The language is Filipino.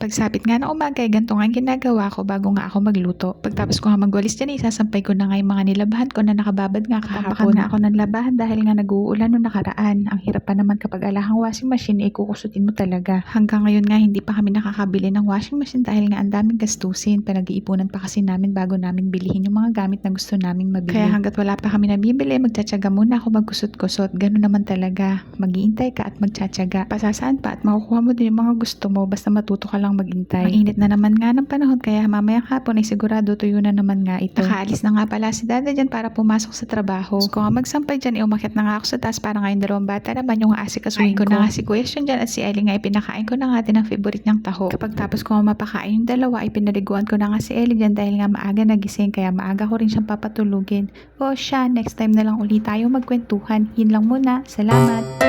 Pagsapit nga ng umaga, ay ganito nga ang ginagawa ko bago nga ako magluto. Pagtapos ko nga magwalis dyan, isasampay ko na nga yung mga nilabahan ko na nakababad nga kahapon. na ako ng labahan dahil nga nag-uulan noong nakaraan. Ang hirap pa naman kapag alahang washing machine, eh kukusutin mo talaga. Hanggang ngayon nga, hindi pa kami nakakabili ng washing machine dahil nga ang daming gastusin. Pinag-iipunan pa kasi namin bago namin bilihin yung mga gamit na gusto naming mabili. Kaya hanggat wala pa kami nabibili, magtsatsaga muna ako magkusot-kusot. Ganun naman talaga. Mag-iintay ka at magtsatsaga. Pasasaan pa at makukuha mo din yung mga gusto mo basta matuto ka lang maghintay. Mainit na naman nga ng panahon kaya mamayang hapon ay sigurado tuyo na naman nga ito. Nakaalis na nga pala si dada dyan para pumasok sa trabaho. So, kung magsampay dyan, iumakit na nga ako sa taas para nga yung dalawang bata naman yung asikasuhin ko na nga si Kuya Sean dyan at si Ellie nga ipinakain ko na nga din ang favorite niyang taho. Kapag tapos ko mapakain yung dalawa, ay pinaliguan ko na nga si Ellie dyan dahil nga maaga nagising kaya maaga ko rin siyang papatulugin. O siya, next time na lang ulit tayo magkwentuhan. Yun lang muna. Salamat!